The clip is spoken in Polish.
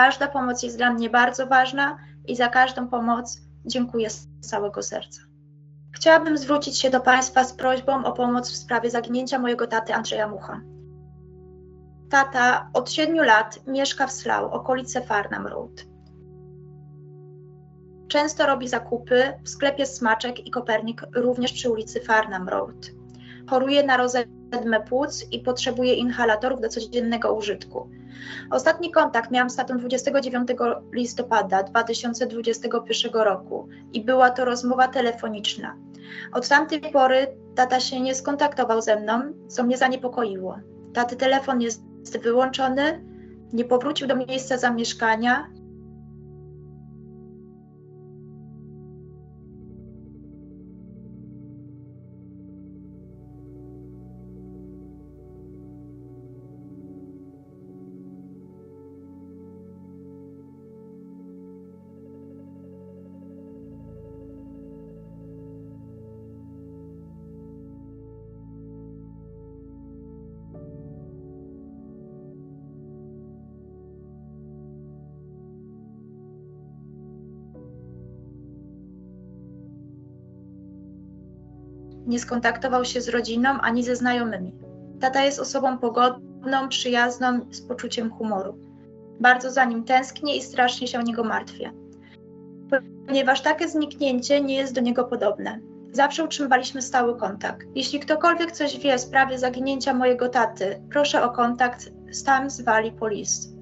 Każda pomoc jest dla mnie bardzo ważna i za każdą pomoc dziękuję z całego serca. Chciałabym zwrócić się do Państwa z prośbą o pomoc w sprawie zaginięcia mojego taty Andrzeja Mucha. Tata od 7 lat mieszka w Slough, okolice Farnham Road. Często robi zakupy w sklepie Smaczek i Kopernik, również przy ulicy Farnham Road. Choruje na rozedmę płuc i potrzebuje inhalatorów do codziennego użytku. Ostatni kontakt miałam z tatą 29 listopada 2021 roku i była to rozmowa telefoniczna. Od tamtej pory tata się nie skontaktował ze mną, co mnie zaniepokoiło. Taty telefon jest wyłączony, nie powrócił do miejsca zamieszkania. Nie skontaktował się z rodziną ani ze znajomymi. Tata jest osobą pogodną, przyjazną, z poczuciem humoru. Bardzo za nim tęsknię i strasznie się o niego martwię. Ponieważ takie zniknięcie nie jest do niego podobne. Zawsze utrzymywaliśmy stały kontakt. Jeśli ktokolwiek coś wie w sprawie zaginięcia mojego taty, proszę o kontakt z Thames Valley Police.